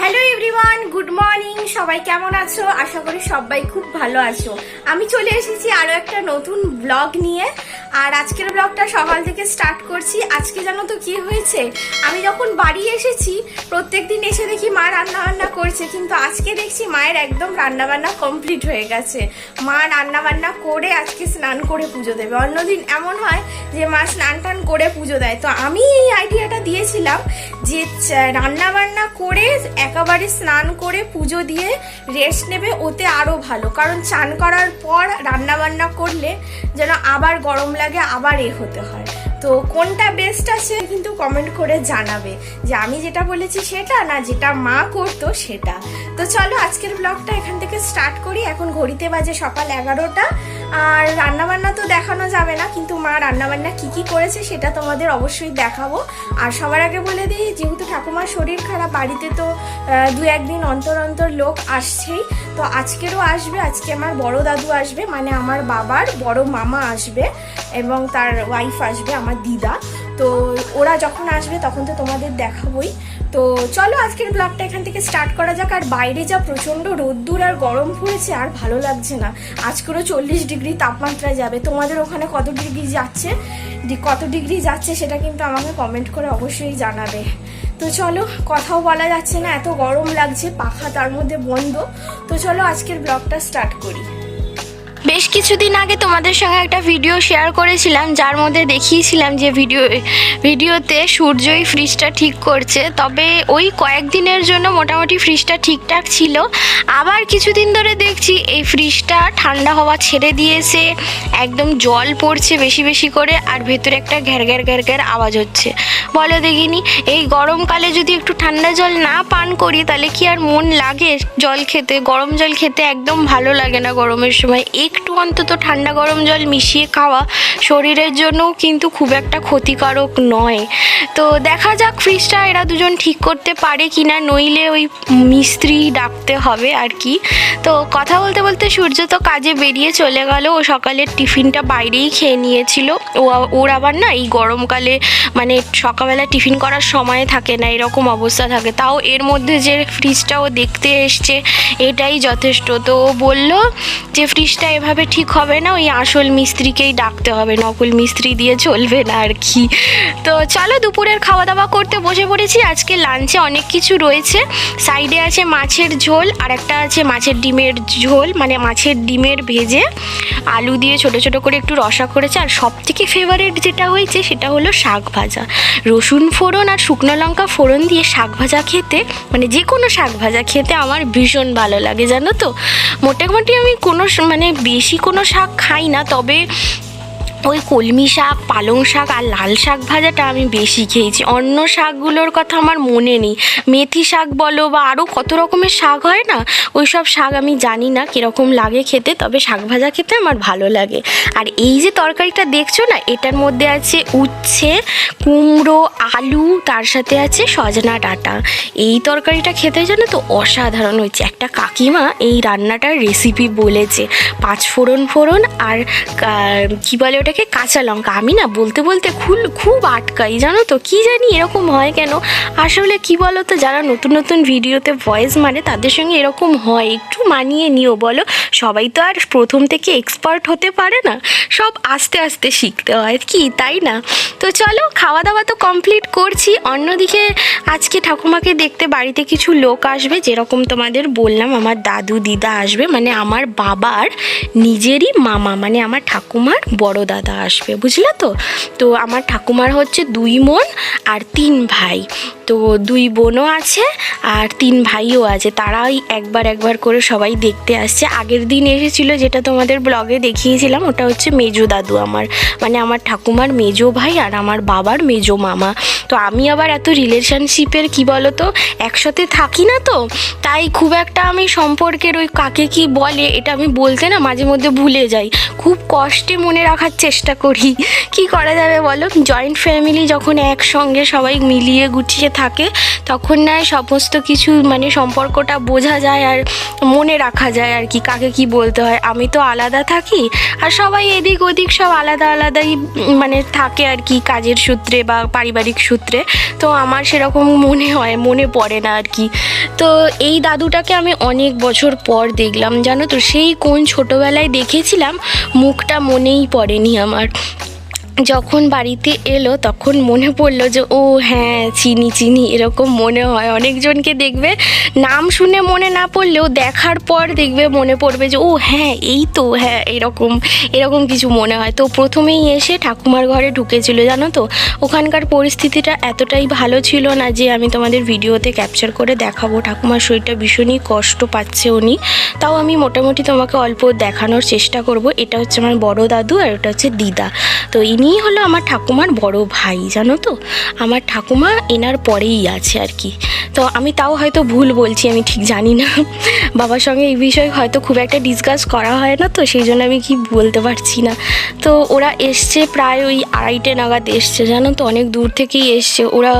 Hello everyone good morning সবাই কেমন আছো? আশা করি সবাই খুব ভালো আছো। আমি চলে এসেছি আরও একটা নতুন ব্লগ নিয়ে। আর আজকের ব্লগটা সকাল থেকে স্টার্ট করছি। আজকে জানো তো কি হয়েছে? আমি যখন বাড়ি এসেছি প্রত্যেক দিন এসে দেখি মা রান্না বান্না করছে, কিন্তু আজকে দেখছি মায়ের একদম রান্না বান্না কমপ্লিট হয়ে গেছে। মা রান্না বান্না করে আজকে স্নান করে পুজো দেবে। অন্যদিন এমন হয় যে মা স্নান টান করে পুজো দেয়। তো আমি এই আইডিয়াটা দিয়েছিলাম যে রান্না বান্না করে একেবারে স্নান করে পুজো দিয়ে রেস্ট নেবে, ওতে আরও ভালো। কারণ চান করার পর রান্না বান্না করলে যেন আবার গরম লাগে, আবার এ হতে হয়। তো কোনটা বেস্ট আছে কিন্তু কমেন্ট করে জানাবে যে আমি যেটা বলেছি সেটা না যেটা মা করতো সেটা। তো চলো আজকের ব্লগটা এখান থেকে স্টার্ট করি। এখন ঘড়িতে বাজে সকাল এগারোটা। আর রান্নাবান্না তো দেখানো যাবে না, কিন্তু মা রান্নাবান্না কি কি করেছে সেটা তোমাদের অবশ্যই দেখাবো। আর সবার আগে বলে দিই, যেহেতু ঠাকুমার শরীর খারাপ, বাড়িতে তো দু একদিন অন্তর অন্তর লোক আসছেই। তো আজকেরও আসবে, আজকে আমার বড় দাদু আসবে মানে আমার বাবার বড় মামা আসবে এবং তার ওয়াইফ আসবে, আমার দিদা। তো ওরা যখন আসবে তখন তো তোমাদের দেখাবোই। তো চলো আজকের ব্লগটা এখান থেকে স্টার্ট করা যাক। আর বাইরে যা প্রচণ্ড রোদ্দুর আর গরম পড়েছে, আর ভালো লাগছে না। আজকেরও চল্লিশ ডিগ্রি তাপমাত্রা যাবে। তোমাদের ওখানে কত ডিগ্রি যাচ্ছে? কত ডিগ্রি যাচ্ছে সেটা কিন্তু আমাকে কমেন্ট করে অবশ্যই জানাবে। তো চলো, কথাও বলা যাচ্ছে না, এত গরম লাগছে, পাখা তার মধ্যে বন্ধ। তো চলো আজকের ব্লগটা স্টার্ট করি। বেশ কিছুদিন আগে তোমাদের সঙ্গে একটা ভিডিও শেয়ার করেছিলাম, যার মধ্যে দেখিয়েছিলাম যে ভিডিও ভিডিওতে সূর্যই ফ্রিজটা ঠিক করছে। তবে ওই কয়েকদিনের জন্য মোটামুটি ফ্রিজটা ঠিকঠাক ছিল। আবার কিছুদিন ধরে দেখছি এই ফ্রিজটা ঠান্ডা হওয়া ছেড়ে দিয়েছে, একদম জল পড়ছে বেশি বেশি করে, আর ভেতরে একটা ঘ্যার ঘ্যার ঘ্যার ঘ্যার আওয়াজ হচ্ছে। বলো দেখিনি, এই গরমকালে যদি একটু ঠান্ডা জল না পান করি, তাহলে কি আর মন লাগে জল খেতে? গরম জল খেতে একদম ভালো লাগে না গরমের সময়। একটু অন্তত ঠান্ডা গরম জল মিশিয়ে খাওয়া শরীরের জন্যও কিন্তু খুব একটা ক্ষতিকারক নয়। তো দেখা যাক ফ্রিজটা এরা দুজন ঠিক করতে পারে কি না নইলে ওই মিস্ত্রি ডাকতে হবে আর কি। তো কথা বলতে বলতে সূর্য তো কাজে বেরিয়ে চলে গেল। ও সকালের টিফিনটা বাইরেই খেয়ে নিয়েছিল। ও ওর আবার না এই গরমকালে মানে সকালবেলা টিফিন করার সময় থাকে না, এরকম অবস্থা থাকে। তাও এর মধ্যে যে ফ্রিজটা ও দেখতে এসছে, এটাই যথেষ্ট। তো ও বলল যে, ফ্রিজটা এভাবে ঠিক হবে না, ওই আসল মিস্ত্রিকেই ডাকতে হবে। নকল মিস্ত্রি দিয়ে চলবে না আর কি। তো চলো দুপুরের খাওয়া দাওয়া করতে বসে পড়েছি। আজকে লাঞ্চে অনেক কিছু রয়েছে। সাইডে আছে মাছের ঝোল আর একটা আছে মাছের ডিমের ঝোল মানে মাছের ডিমের ভেজে। আলু দিয়ে ছোট ছোট করে একটু রসা করেছে। আর সব থেকে ফেভারিট যেটা হয়েছে সেটা হলো শাক ভাজা। রসুন ফোড়ন আর শুকনো লঙ্কা ফোড়ন দিয়ে শাক ভাজা খেতে মানে যে কোনো শাক ভাজা খেতে আমার ভীষণ ভালো লাগে, জানো তো? মোটামুটি আমি কোনো মানে বেশি কোনো শাক খাই না তবে ওই কলমি শাক, পালং শাক আর লাল শাক ভাজাটা আমি বেশি খেয়েছি। অন্য শাকগুলোর কথা আমার মনে নেই। মেথি শাক বলো বা আরও কত রকমের শাক হয় না ওই সব শাক আমি জানি না কীরকম লাগে খেতে, তবে শাক ভাজা খেতে আমার ভালো লাগে। আর এই যে তরকারিটা দেখছ না, এটার মধ্যে আছে উচ্ছে, কুমড়ো, আলু, তার সাথে আছে সজনা ডাঁটা। এই তরকারিটা খেতে জানো তো অসাধারণ হয়েছে। একটা কাকিমা এই রান্নাটার রেসিপি বলেছে। পাঁচ ফোড়ন ফোড়ন আর কা- বলে ওটাকে কাঁচা লঙ্কা। আমি না বলতে বলতে খুল, খুব আটকাই, জানো তো? কি জানি এরকম হয় কেন? আসলে কি বলো তো, যারা নতুন নতুন ভিডিওতে ভয়েস মারে, তাদের সঙ্গে এরকম হয়। একটু মানিয়ে নিও, বলো। সবাই তো আর প্রথম থেকে এক্সপার্ট হতে পারে না। সব আস্তে আস্তে শিখতে হয় কি, তাই না? তো চলো খাওয়া দাওয়া তো কমপ্লিট করছি। অন্যদিকে আজকে ঠাকুমাকে দেখতে বাড়িতে কিছু লোক আসবে, যেরকম তোমাদের বললাম, আমার দাদু, দিদা আসবে মানে আমার বাবার নিজেরই মামা মানে আমার ঠাকুমার বড় দাদা আসবে, বুঝলে তো? তো আমার ঠাকুমার হচ্ছে দুই বোন আর তিন ভাই। তো দুই বোনও আছে আর তিন ভাইও আছে, তারাই একবার একবার করে সবাই দেখতে আসছে। আগের দিন এসেছিল যেটা তোমাদের ব্লগে দেখিয়েছিলাম, ওটা হচ্ছে মেজো দাদু আমার। মানে আমার ঠাকুমার মেজো ভাই আর আমার বাবার মেজো মামা। তো আমি আবার এত রিলেশনশিপের কি বলো তো একসাথে থাকি না তো, তাই খুব একটা আমি সম্পর্কের ওই কাকে কি বলে, এটা আমি বলতে না মাঝে মধ্যে ভুলে যাই। খুব কষ্টে মনে রাখার চেষ্টা চেষ্টা করি। কি করা যাবে বলো? জয়েন্ট ফ্যামিলি যখন একসঙ্গে সবাই মিলিয়ে গুছিয়ে থাকে, তখন না সমস্ত কিছু মানে সম্পর্কটা বোঝা যায় আর মনে রাখা যায় আর কি, কাকে কি বলতে হয়? আমি তো আলাদা থাকি আর সবাই এদিক ওদিক সব আলাদা আলাদাই মানে থাকে আর কি কাজের সূত্রে বা পারিবারিক সূত্রে। তো আমার সেরকম মনে হয়, মনে পড়ে না আর কি। তো এই দাদুটাকে আমি অনেক বছর পর দেখলাম, জানো তো? সেই কোন ছোটোবেলায় দেখেছিলাম, মুখটা মনেই পড়েনি আমার। যখন বাড়িতে এলো, তখন মনে পড়ল যে, ও হ্যাঁ চিনি চিনি, এরকম মনে হয়। অনেকজনকে দেখবে, নাম শুনে মনে না পড়লেও দেখার পর দেখবে মনে পড়বে যে, ও হ্যাঁ এই তো হ্যাঁ এরকম এরকম কিছু মনে হয়। তো প্রথমেই এসে ঠাকুমার ঘরে ঢুকেছিল, জানো তো? ওখানকার পরিস্থিতিটা এতটাই ভালো ছিল না যে, আমি তোমাদের ভিডিওতে ক্যাপচার করে দেখাবো। ঠাকুমার শরীরটা ভীষণই কষ্ট পাচ্ছে উনি। তাও আমি মোটামুটি তোমাকে অল্প দেখানোর চেষ্টা করব। এটা হচ্ছে আমার বড় দাদু আর এটা হচ্ছে দিদা। তো ইনিই হলো আমার ঠাকুমার বড় ভাই, জানো তো? আমার ঠাকুমা এনার পরেই আছে আর কি। তো আমি তাও হয়তো ভুল বলছি, আমি ঠিক জানি না। বাবার সঙ্গে এই বিষয়ে হয়তো খুব একটা ডিসকাস করা হয় না তো, সেই জন্য আমি কি বলতে পারছি না। তো ওরা এসছে প্রায় ওই আড়াইটে নাগাদ এসছে, জানো তো? অনেক দূর থেকেই এসছে। ওরা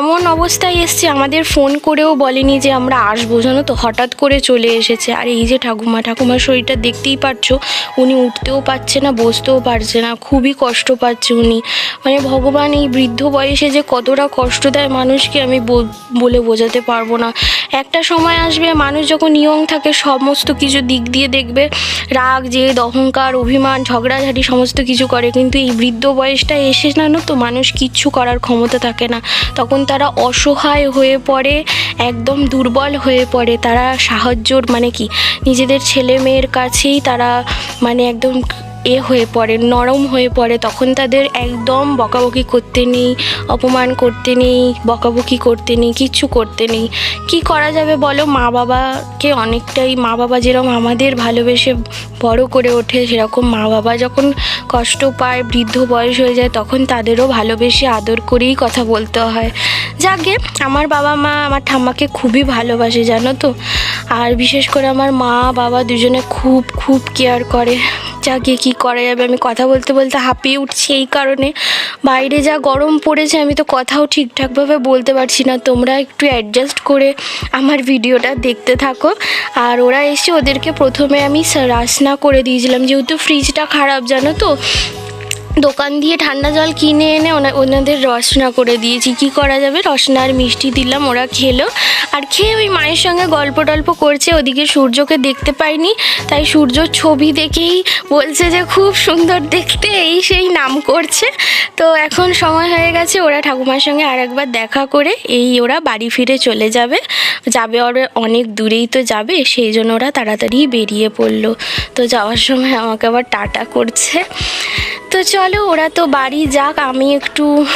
এমন অবস্থায় এসছে, আমাদের ফোন করেও বলেনি যে আমরা আসব, জানো তো? হঠাৎ করে চলে এসেছে। আর এই যে ঠাকুমা, ঠাকুমার শরীরটা দেখতেই পারছ, উনি উঠতেও পারছে না, বসতেও পারছে না, খুবই কষ্ট পাচ্ছে উনি। মানে ভগবান এই বৃদ্ধ বয়সে যে কতটা কষ্ট দেয় মানুষকে আমি বল- বোঝাতে পারব না। একটা সময় আসবে মানুষ যখন ইয়ং থাকে সমস্ত কিছু দিক দিয়ে দেখবে, রাগ, জেদ, অহংকার, অভিমান, ঝগড়াঝাটি সমস্ত কিছু করে। কিন্তু এই বৃদ্ধ বয়সটা এসে না তো মানুষ কিচ্ছু করার ক্ষমতা থাকে না। তখন তারা অসহায় হয়ে পড়ে, একদম দুর্বল হয়ে পড়ে। তারা সাহায্যর মানে কি? নিজেদের ছেলে মেয়ের কাছেই তারা মানে একদম এ হয়ে পড়ে, নরম হয়ে পড়ে, তখন তাদের একদম বকাবকি করতে নেই, অপমান করতে নেই, বকাবকি করতে নেই কিচ্ছু করতে নেই। কি করা যাবে বলো? মা বাবাকে অনেকটাই, মা বাবা যেরকম আমাদের ভালোবেসে বড় করে ওঠে, সেরকম মা বাবা যখন কষ্ট পায়, বৃদ্ধ বয়স হয়ে যায়, তখন তাদেরও ভালোবেসে আদর করেই কথা বলতে হয়। যাকে, আমার বাবা মা আমার ঠাম্মাকে খুবই ভালোবাসে, জানো তো? আর বিশেষ করে আমার মা বাবা দুজনে খুব খুব কেয়ার করে। যাকে কি করা যাবে? আমি কথা বলতে বলতে হাঁপিয়ে উঠছি এই কারণে। বাইরে যা গরম পড়েছে, আমি তো কথাও ঠিকঠাকভাবে বলতে পারছি না। তোমরা একটু অ্যাডজাস্ট করে আমার ভিডিওটা দেখতে থাকো। আর ওরা এসে ওদেরকে প্রথমে আমি রাসনা করে দিয়েছিলাম। যেহেতু ফ্রিজটা খারাপ, জানো তো? দোকান দিয়ে ঠান্ডা জল কিনে এনে ওনা ওনাদের রসনা করে দিয়েছি। কি করা যাবে? রসনা আর মিষ্টি দিলাম, ওরা খেলো। আর খেয়ে ওই মায়ের সঙ্গে গল্প টল্প করছে, ওদিকে সূর্যকে দেখতে পাইনি। তাই সূর্যর ছবি দেখেই বলছে যে, খুব সুন্দর দেখতে। এই সেই নাম করছে। তো এখন সময় হয়ে গেছে, ওরা ঠাকুমার সঙ্গে আর একবার দেখা করে এই ওরা বাড়ি ফিরে চলে যাবে। যাবে ওরা অনেক দূরেই তো যাবে, সেই জন্য ওরা তাড়াতাড়ি বেরিয়ে পড়ল। তো যাওয়ার সময় আমাকে আবার টাটা করছে। তো চলো ওরা তো বাড়ি যাক, আমি একটু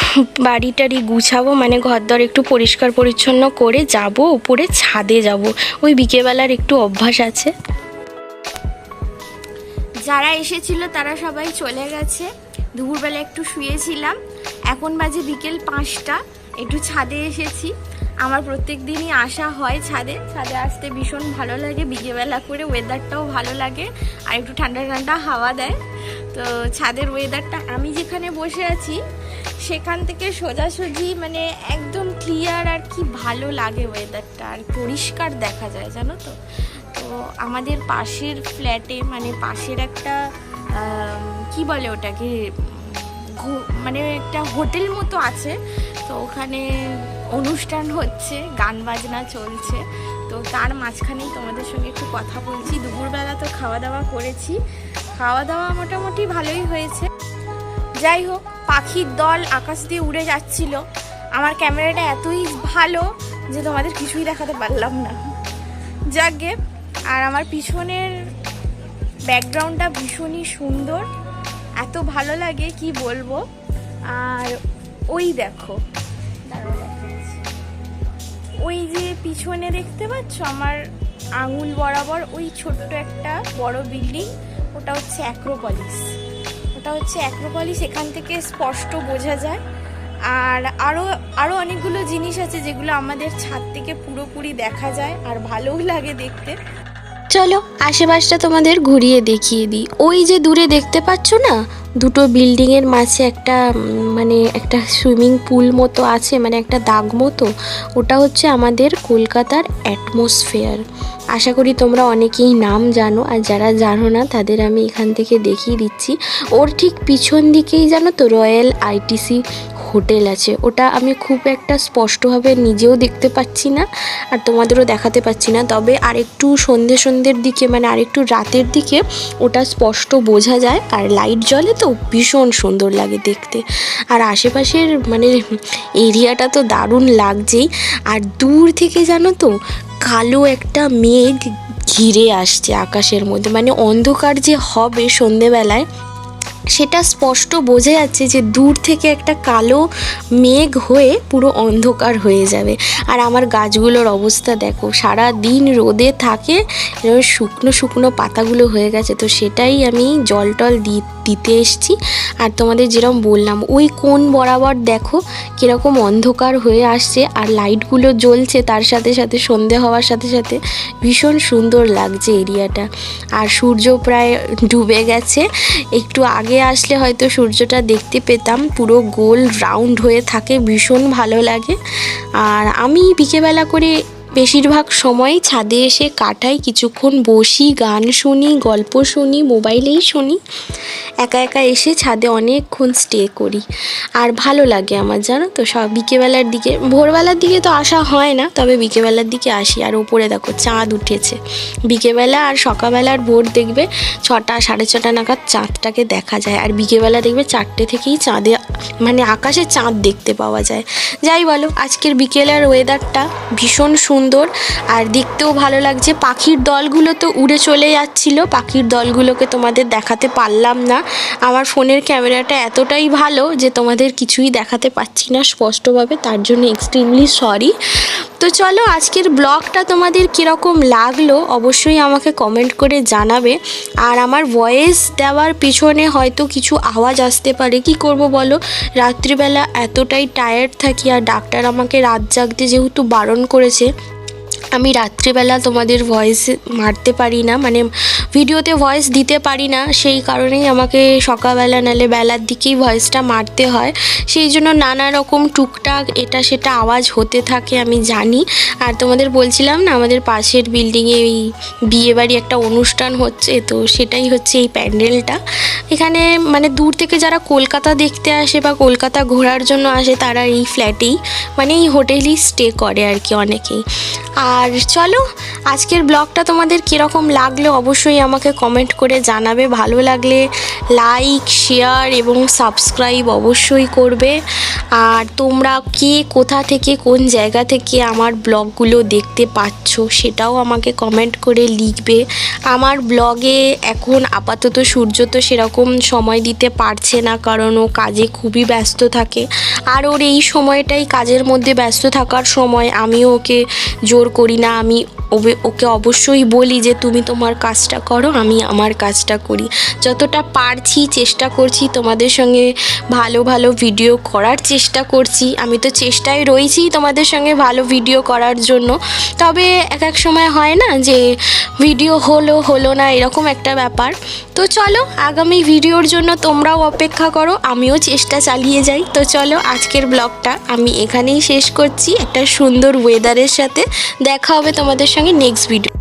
বাড়ি টাড়ি গুছাবো মানে ঘর ঘরদর একটু পরিষ্কার পরিচ্ছন্ন করে যাব, উপরে ছাদে যাব। ওই বিকেবেলার একটু অভ্যাস আছে। যারা এসেছিল, তারা সবাই চলে গেছে। দুপুরবেলা একটু শুয়েছিলাম। এখন বাজে বিকেল পাঁচটা, একটু ছাদে এসেছি। আমার প্রত্যেক দিনই আসা হয় ছাদে। ছাদে আসতে ভীষণ ভালো লাগে। বিকেলবেলা করে ওয়েদারটাও ভালো লাগে। আর একটু ঠান্ডা ঠান্ডা হাওয়া দেয়। তো ছাদের ওয়েদারটা আমি যেখানে বসে আছি, সেখান থেকে সোজাসুজি মানে একদম ক্লিয়ার আর কি ভালো লাগে ওয়েদারটা আর পরিষ্কার দেখা যায়, জানো তো? তো আমাদের পাশের ফ্ল্যাটে মানে পাশের একটা কি বলে ওটাকে? মানে একটা হোটেল মতো আছে। তো ওখানে অনুষ্ঠান হচ্ছে, গান বাজনা চলছে। তো তার মাঝখানেই তোমাদের সঙ্গে একটু কথা বলছি। দুপুরবেলা তো খাওয়া দাওয়া করেছি। খাওয়া দাওয়া মোটামুটি ভালোই হয়েছে। যাই হোক, পাখির দল আকাশ দিয়ে উড়ে যাচ্ছিল। আমার ক্যামেরাটা এতই ভালো যে তোমাদের কিছুই দেখাতে পারলাম না। যাকে আর আমার পিছনের ব্যাকগ্রাউন্ডটা ভীষণই সুন্দর। এত ভালো লাগে, কি বলব? আর ওই দেখো। ওই যে পিছনে দেখতে পাচ্ছ? আমার আঙুল বরাবর ওই ছোট্ট একটা বড় বিল্ডিং। ওটা হচ্ছে অ্যাক্রোপলিস ওটা হচ্ছে অ্যাক্রোপলিস এখান থেকে স্পষ্ট বোঝা যায়। আর আরও আরও অনেকগুলো জিনিস আছে যেগুলো আমাদের ছাদ থেকে পুরোপুরি দেখা যায়, আর ভালোও লাগে দেখতে। চলো আশেপাশটা তোমাদের ঘুরিয়ে দেখিয়ে দিই। ওই যে দূরে দেখতে পাচ্ছ না? দুটো বিল্ডিংয়ের মাঝে একটা মানে একটা সুইমিং পুল মতো আছে মানে একটা দাগ মতো। ওটা হচ্ছে আমাদের কলকাতার অ্যাটমসফেয়ার আশা করি তোমরা অনেকেই নাম জানো, আর যারা জানো না, তাদের আমি এখান থেকে দেখিয়ে দিচ্ছি। ওর ঠিক পিছন দিকেই জানো তো রয়্যাল আইটিসি হোটেল আছে, ওটা আমি খুব একটা স্পষ্টভাবে নিজেও দেখতে পাচ্ছি না আর তোমাদেরও দেখাতে পাচ্ছি না। তবে আরেকটু সন্ধে সন্ধ্যের দিকে মানে আরেকটু রাতের দিকে ওটা স্পষ্ট বোঝা যায়, আর লাইট জ্বলে তো ভীষণ সুন্দর লাগে দেখতে। আর আশেপাশের মানে এরিয়াটা তো দারুণ লাগছেই। আর দূর থেকে জানো তো, কালো একটা মেঘ ঘিরে আসছে আকাশের মধ্যে মানে অন্ধকার যে হবে সন্ধেবেলায় সেটা স্পষ্ট বোঝা যাচ্ছে যে দূর থেকে একটা কালো মেঘ হয়ে পুরো অন্ধকার হয়ে যাবে। আর আমার গাছগুলোর অবস্থা দেখো সারা দিন রোদে থাকে শুকনো শুকনো পাতাগুলো হয়ে গেছে। তো সেটাই আমি জল টল দিতে এসছি। আর তোমাদের যেরকম বললাম, ওই কোন বরাবর দেখো কীরকম অন্ধকার হয়ে আসছে আর লাইটগুলো জ্বলছে, তার সাথে সাথে সন্ধে হওয়ার সাথে সাথে ভীষণ সুন্দর লাগছে এরিয়াটা। আর সূর্য প্রায় ডুবে গেছে, একটু আগে আসলে হয়তো সূর্যটা দেখতে পেতাম। পুরো গোল, রাউন্ড হয়ে থাকে, ভীষণ ভালো লাগে। আর আমি বিকেবেলা করে বেশিরভাগ সময় ছাদে এসে কাটাই, কিছুক্ষণ বসি, গান শুনি, গল্প শুনি, মোবাইলেই শুনি। একা একা এসে ছাদে অনেকক্ষণ স্টে করি। আর ভালো লাগে আমার, জানো তো? সব বিকেবেলার দিকে, ভোরবেলার দিকে তো আসা হয় না, তবে বিকেবেলার দিকে আসি। আর ওপরে দেখো, চাঁদ উঠেছে। বিকেবেলা আর সকালবেলার ভোর দেখবে ছটা, সাড়ে ছটা নাগাদ চাঁদটাকে দেখা যায়। আর বিকেবেলা দেখবে চারটে থেকেই চাঁদে মানে আকাশে চাঁদ দেখতে পাওয়া যায়। যাই বলো, আজকের বিকেলের ওয়েদারটা ভীষণ সুন্দর আর দেখতেও ভালো লাগছে, পাখির দলগুলো তো উড়ে চলে যাচ্ছিল, পাখির দলগুলোকে তোমাদের দেখাতে পারলাম না। আমার ফোনের ক্যামেরাটা এতটাই ভালো যে তোমাদের কিছুই দেখাতে পাচ্ছি না স্পষ্টভাবে, তার জন্য এক্সট্রিমলি সরি তো চলো আজকের ব্লগটা তোমাদের কীরকম লাগল অবশ্যই আমাকে কমেন্ট করে জানাবে। আর আমার ভয়েস দেওয়ার পিছনে হয়তো কিছু আওয়াজ আসতে পারে। কি করব বলো? রাত্রিবেলা এতটাই টায়ার্ড থাকি আর ডাক্তার আমাকে রাত জাগতে যেহেতু বারণ করেছে আমি রাত্রিবেলা তোমাদের ভয়েস মারতে পারি না মানে ভিডিওতে ভয়েস দিতে পারি না, সেই কারণেই আমাকে সকালবেলা নালে বেলার দিকেই ভয়েসটা মারতে হয়। সেই জন্য নানা রকম টুকটাক এটা সেটা আওয়াজ হতে থাকে, আমি জানি। আর তোমাদের বলছিলাম না, আমাদের পাশের বিল্ডিংয়ে এই বিয়েবাড়ি একটা অনুষ্ঠান হচ্ছে, তো সেটাই হচ্ছে এই প্যান্ডেলটা। এখানে মানে দূর থেকে যারা কলকাতা দেখতে আসে বা কলকাতা ঘোরার জন্য আসে, তারা এই ফ্ল্যাটেই মানে এই হোটেলেই স্টে করে আর কি অনেকেই। আর চলো, আজকের ব্লগটা তোমাদের কীরকম লাগল অবশ্যই আমাকে কমেন্ট করে জানাবে। ভালো লাগলে লাইক শেয়ার এবং সাবস্ক্রাইব অবশ্যই করবে। আর তোমরা কে কোথা থেকে কোন জায়গা থেকে আমার ব্লগগুলো দেখতে পাচ্ছ সেটাও আমাকে কমেন্ট করে লিখবে। আমার ব্লগে এখন আপাতত সূর্য তো সেরকম সময় দিতে পারছে না কারণ ও কাজে খুবই ব্যস্ত থাকে। আর ওর এই সময়টাই কাজের মধ্যে ব্যস্ত থাকার সময় আমিও ওকে জোর করি না, আমি ওকে অবশ্যই বলি যে তুমি তোমার কাজটা করো, আমি আমার কাজটা করি। যতটা পারছি চেষ্টা করছি, তোমাদের সঙ্গে ভালো ভালো ভিডিও করার চেষ্টা করছি। আমি তো চেষ্টায় রয়েছি তোমাদের সঙ্গে ভালো ভিডিও করার জন্য। তবে এক এক সময় হয় না যে ভিডিও হলো হলো না, এরকম একটা ব্যাপার। তো চলো, আগামী ভিডিওর জন্য তোমরাও অপেক্ষা করো, আমিও চেষ্টা চালিয়ে যাই। তো চলো, আজকের ব্লগটা আমি এখানেই শেষ করছি। একটা সুন্দর ওয়েদারের সাথে দেখা হবে তোমাদের সঙ্গে নেক্সট ভিডিও